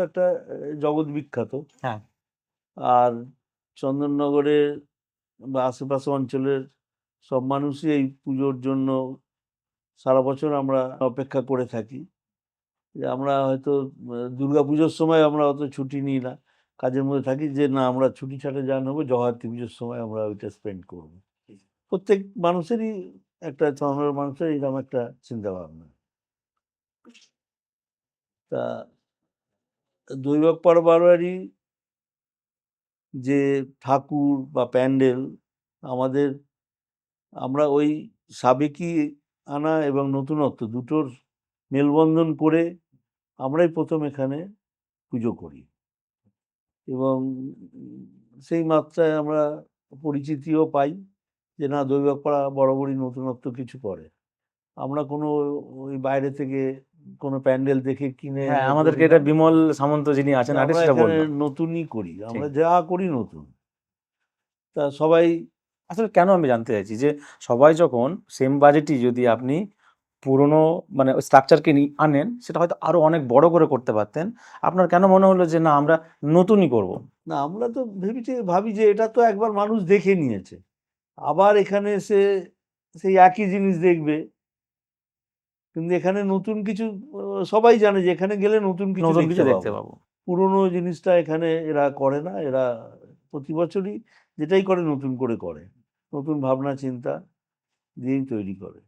একটা জগৎ বিখ্যাত। হ্যাঁ। আর চন্দননগরের বা আশেপাশে অঞ্চলের সব মানুষই এই পুজোর জন্য সারা বছর আমরা অপেক্ষা করে থাকি। যে আমরা হয়তো দুর্গা পুজোর সময় আমরা অত ছুটি নিই না। কাজের মধ্যে থাকি যে না আমরা ছুটি ছাটে যা নেব জগদ্ধাত্রী পুজোর সময় আমরা ওইটা স্পেন্ড করব। প্রত্যেক মানুষেরই একটা ধর্মের মানুষের এরকম একটা চিন্তা ভাবনা তা দৈবক পাড়বাড়ি যে ঠাকুর বা প্যান্ডেল, আমাদের, আমরা ওই সাবেকি আনা এবং নতুনত্ব দুটোর মেলবন্ধন করে আমরাই প্রথম এখানে পুজো করি। এবং সেই মাত্রায় আমরা পরিচিতিও পাই যে না দৈবকপাড়া বরাবরই নতুনত্ব কিছু করে। আমরা কোনো ওই বাইরে থেকে কোনো প্যান্ডেল দেখে কিনে হ্যাঁ আমাদেরকে এটা বিমল সামন্ত যিনি আছেন আমরা আর্টিস্ট সেটা এখানে বলবেন নতুনই করি আমরা যা করি নতুন। তা সবাই আসলে কেন আমি জানতে চাইছি যে সবাই যখন সেম বাজেটই যদি আপনি পুরনো মানে স্ট্রাকচারকে আনেন সেটা হয়তো আরও অনেক বড় করে করতে পারতেন। আপনার কেন মনে হলো যে না আমরা নতুনই করব? না আমরা তো ভেবেছি ভাবি যে এটা তো একবার মানুষ দেখে নিয়েছে। আবার এখানে এসে সেই একই জিনিস দেখবে। কিন্তু এখানে নতুন কিছু সবাই জানে যে এখানে গেলে নতুন কিছু নতুন কিছু দেখতে পাবো। পুরনো পুরোনো জিনিসটা এখানে এরা করে না এরা প্রতি বছরই যেটাই করে নতুন করে করে। নতুন ভাবনা চিন্তা দিয়েই তৈরি করে।